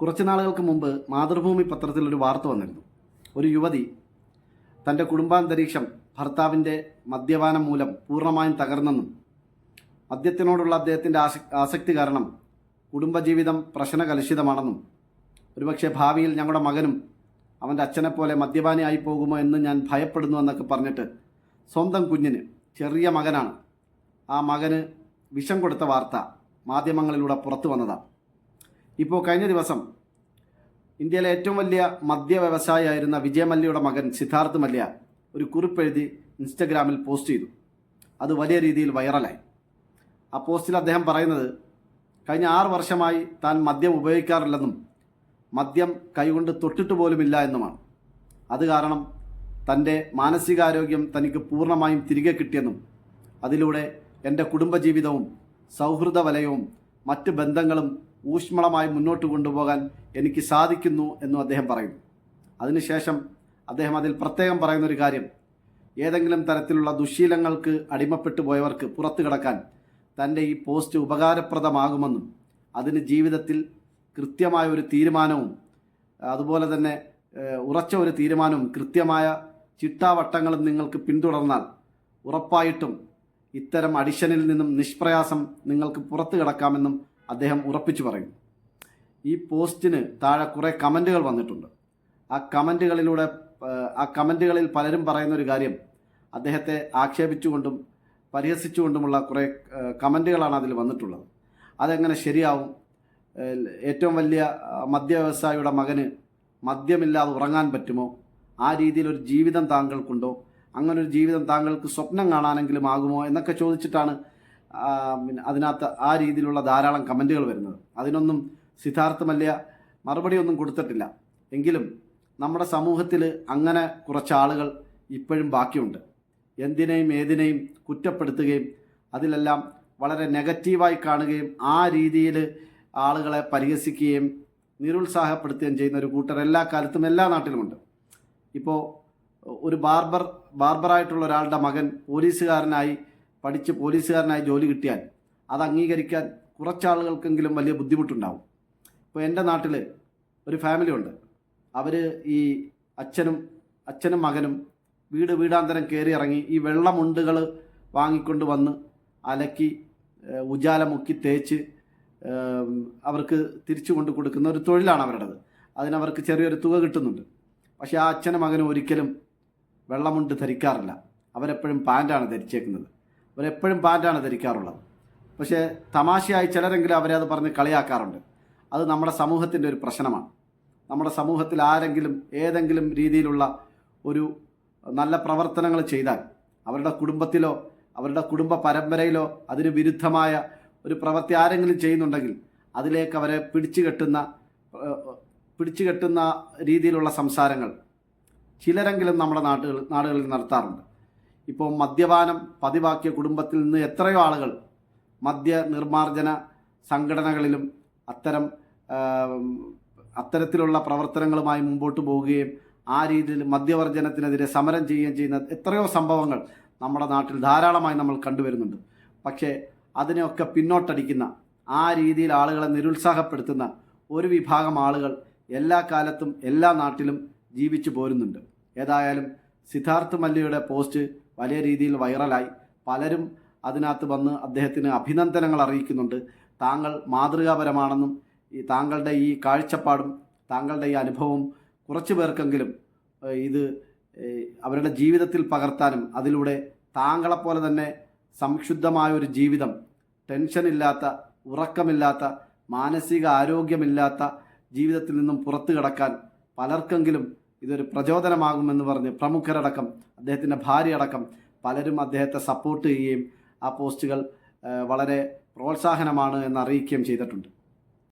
കുറച്ച് നാളുകൾക്ക് മുമ്പ് മാതൃഭൂമി പത്രത്തിൽ ഒരു വാർത്ത വന്നിരുന്നു. ഒരു യുവതി തന്റെ കുടുംബാന്തരീക്ഷം ഭർത്താവിന്റെ മദ്യപാനം മൂലം പൂർണമായും തകർന്നെന്നും മദ്യത്തിനോടുള്ള അദ്ദേഹത്തിന്റെ ആസ ആസക്തി കാരണം കുടുംബജീവിതം പ്രശ്നകലുഷിതമാണെന്നും ഒരുപക്ഷെ ഭാവിയിൽ ഞങ്ങളുടെ മകനും അവന്റെ അച്ഛനെപ്പോലെ മദ്യപാനിയായി പോകുമോ എന്ന് ഞാൻ ഭയപ്പെടുന്നു എന്നൊക്കെ പറഞ്ഞിട്ട് സ്വന്തം കുഞ്ഞിന് ചെറിയ മകനാണ് ആ മകന് വിഷം കൊടുത്ത വാർത്ത മാധ്യമങ്ങളിലൂടെ പുറത്തു വന്നതാണ്. ഇപ്പോൾ കഴിഞ്ഞ ദിവസം ഇന്ത്യയിലെ ഏറ്റവും വലിയ മദ്യ വ്യവസായിയായിരുന്ന വിജയ മല്യയുടെ മകൻ സിദ്ധാർത്ഥ് മല്യ ഒരു കുറിപ്പെഴുതി ഇൻസ്റ്റഗ്രാമിൽ പോസ്റ്റ് ചെയ്തു. അത് വലിയ രീതിയിൽ വൈറലായി. ആ പോസ്റ്റിൽ അദ്ദേഹം പറയുന്നത് കഴിഞ്ഞ ആറ് വർഷമായി താൻ മദ്യം ഉപയോഗിക്കാറില്ലെന്നും മദ്യം കൈകൊണ്ട് തൊട്ടിട്ട് പോലുമില്ല എന്നുമാണ്. അത് കാരണം തന്റെ മാനസികാരോഗ്യം തനിക്ക് പൂർണമായും തിരികെ കിട്ടിയെന്നും അതിലൂടെ എന്റെ കുടുംബജീവിതവും സൗഹൃദ വലയവും മറ്റ് ബന്ധങ്ങളും ഊഷ്മളമായി മുന്നോട്ട് കൊണ്ടുപോകാൻ എനിക്ക് സാധിക്കുന്നു എന്നും അദ്ദേഹം പറയുന്നു. അതിനുശേഷം അദ്ദേഹം അതിൽ പ്രത്യേകം പറയുന്ന ഒരു കാര്യം. ഏതെങ്കിലും തരത്തിലുള്ള ദുശീലങ്ങൾക്ക് അടിമപ്പെട്ടു പോയവർക്ക് പുറത്തു കിടക്കാൻ തന്റെ ഈ പോസ്റ്റ് ഉപകാരപ്രദമാകുമെന്നും അതിന് ജീവിതത്തിൽ കൃത്യമായ ഒരു തീരുമാനവും അതുപോലെ തന്നെ ഉറച്ച ഒരു തീരുമാനവും കൃത്യമായ ചിട്ടാവട്ടങ്ങളും നിങ്ങൾക്ക് പിന്തുടർന്നാൽ ഉറപ്പായിട്ടും ഇത്തരം അഡിഷനിൽ നിന്നും നിഷ്പ്രയാസം നിങ്ങൾക്ക് പുറത്തു കിടക്കാമെന്നും അദ്ദേഹം ഉറപ്പിച്ചു പറയുന്നു. ഈ പോസ്റ്റിന് താഴെ കുറേ കമന്റുകൾ വന്നിട്ടുണ്ട്. ആ കമന്റുകളിലൂടെ ആ കമന്റുകളിൽ പലരും പറയുന്ന ഒരു കാര്യം അദ്ദേഹത്തെ ആക്ഷേപിച്ചുകൊണ്ടും പരിഹസിച്ചുകൊണ്ടുമുള്ള കുറേ കമന്റുകളാണ് അതിൽ വന്നിട്ടുള്ളത്. അതെങ്ങനെ ശരിയാവും? ഏറ്റവും വലിയ മദ്യ വ്യവസായിയുടെ മകന് മദ്യമില്ലാതെ ഉറങ്ങാൻ പറ്റുമോ? ആ രീതിയിലൊരു ജീവിതം താങ്കൾക്കുണ്ടോ? അങ്ങനൊരു ജീവിതം താങ്കൾക്ക് സ്വപ്നം കാണാനെങ്കിലും ആകുമോ? എന്നൊക്കെ ചോദിച്ചിട്ടാണ് പിന്നെ അതിനകത്ത് ആ രീതിയിലുള്ള ധാരാളം കമന്റുകൾ വരുന്നത്. അതിനൊന്നും സിദ്ധാർത്ഥ മല്യ മറുപടിയൊന്നും കൊടുത്തിട്ടില്ല. എങ്കിലും നമ്മുടെ സമൂഹത്തിൽ അങ്ങനെ കുറച്ച് ആളുകൾ ഇപ്പോഴും ബാക്കിയുണ്ട്. എന്തിനേയും ഏതിനേയും കുറ്റപ്പെടുത്തുകയും അതിലെല്ലാം വളരെ നെഗറ്റീവായി കാണുകയും ആ രീതിയിൽ ആളുകളെ പരിഹസിക്കുകയും നിരുത്സാഹപ്പെടുത്തുകയും ചെയ്യുന്ന ഒരു കൂട്ടർ എല്ലാ കാലത്തും എല്ലാ നാട്ടിലുമുണ്ട്. ഇപ്പോൾ ഒരു ബാർബർ ബാർബറായിട്ടുള്ള ഒരാളുടെ മകൻ പോലീസുകാരനായി പഠിച്ച് പോലീസുകാരനായി ജോലി കിട്ടിയാൽ അത് അംഗീകരിക്കാൻ കുറച്ചാളുകൾക്കെങ്കിലും വലിയ ബുദ്ധിമുട്ടുണ്ടാവും. ഇപ്പോൾ എന്റെ നാട്ടിൽ ഒരു ഫാമിലി ഉണ്ട്. അവർ ഈ അച്ഛനും അച്ഛനും മകനും വീട് വീടാന്തരം കയറി ഇറങ്ങി ഈ വെള്ളമുണ്ടുകൾ വാങ്ങിക്കൊണ്ട് വന്ന് അലക്കി ഉജാല മുക്കി തേച്ച് അവർക്ക് തിരിച്ചു കൊണ്ട് കൊടുക്കുന്ന ഒരു തൊഴിലാണ് അവരുടേത്. അതിനവർക്ക് ചെറിയൊരു തുക കിട്ടുന്നുണ്ട്. പക്ഷേ ആ അച്ഛനും മകനും ഒരിക്കലും വെള്ളമുണ്ട് ധരിക്കാറില്ല. അവരെപ്പോഴും പാന്റാണ് ധരിച്ചേക്കുന്നത്. അവരെപ്പോഴും പാന്റാണ് ധരിക്കാറുള്ളത്. പക്ഷേ തമാശയായി ചിലരെങ്കിലും അവരെ അത് പറഞ്ഞ് കളിയാക്കാറുണ്ട്. അത് നമ്മുടെ സമൂഹത്തിന്റെ ഒരു പ്രശ്നമാണ്. നമ്മുടെ സമൂഹത്തിൽ ആരെങ്കിലും ഏതെങ്കിലും രീതിയിലുള്ള ഒരു നല്ല പ്രവർത്തനങ്ങൾ ചെയ്താൽ അവരുടെ കുടുംബത്തിലോ അവരുടെ കുടുംബ പരമ്പരയിലോ അതിന് വിരുദ്ധമായ ഒരു പ്രവൃത്തി ആരെങ്കിലും ചെയ്യുന്നുണ്ടെങ്കിൽ അതിലേക്ക് അവരെ പിടിച്ചു കെട്ടുന്ന പിടിച്ചു കെട്ടുന്ന രീതിയിലുള്ള സംസാരങ്ങൾ ചിലരെങ്കിലും നമ്മുടെ നാട്ടുകൾ നാടുകളിൽ നടത്താറുണ്ട്. ഇപ്പോൾ മദ്യപാനം പതിവാക്കിയ കുടുംബത്തിൽ നിന്ന് എത്രയോ ആളുകൾ മദ്യ നിർമ്മാർജന സംഘടനകളിലും അത്തരം അത്തരത്തിലുള്ള പ്രവർത്തനങ്ങളുമായി മുമ്പോട്ട് പോവുകയും ആ രീതിയിൽ മദ്യവർജനത്തിനെതിരെ സമരം ചെയ്യുകയും ചെയ്യുന്ന എത്രയോ സംഭവങ്ങൾ നമ്മുടെ നാട്ടിൽ ധാരാളമായി നമ്മൾ കണ്ടുവരുന്നുണ്ട്. പക്ഷേ അതിനെയൊക്കെ പിന്നോട്ടടിക്കുന്ന ആ രീതിയിൽ ആളുകളെ നിരുത്സാഹപ്പെടുത്തുന്ന ഒരു വിഭാഗം ആളുകൾ എല്ലാ കാലത്തും എല്ലാ നാട്ടിലും ജീവിച്ചു പോരുന്നുണ്ട്. ഏതായാലും സിദ്ധാർത്ഥ് മല്യയുടെ പോസ്റ്റ് വലിയ രീതിയിൽ വൈറലായി. പലരും അതിനകത്ത് വന്ന് അദ്ദേഹത്തിന് അഭിനന്ദനങ്ങൾ അറിയിക്കുന്നുണ്ട്. താങ്കൾ മാതൃകാപരമാണെന്നും ഈ താങ്കളുടെ ഈ കാഴ്ചപ്പാടും താങ്കളുടെ ഈ അനുഭവം കുറച്ച് പേർക്കെങ്കിലും ഇത് അവരുടെ ജീവിതത്തിൽ പകർത്താനും അതിലൂടെ താങ്കളെപ്പോലെ തന്നെ സംക്ഷുദ്ധമായൊരു ജീവിതം ടെൻഷനില്ലാത്ത ഉറക്കമില്ലാത്ത മാനസിക ആരോഗ്യമില്ലാത്ത ജീവിതത്തിൽ നിന്നും പുറത്തു കിടക്കാൻ പലർക്കെങ്കിലും ഇതൊരു പ്രചോദനമാകുമെന്ന് പറഞ്ഞ് പ്രമുഖരടക്കം അദ്ദേഹത്തിന്റെ ഭാര്യ അടക്കം പലരും അദ്ദേഹത്തെ സപ്പോർട്ട് ചെയ്യുകയും ആ പോസ്റ്റുകൾ വളരെ പ്രോത്സാഹനമാണ് എന്ന് അറിയിക്കുകയും ചെയ്തിട്ടുണ്ട്.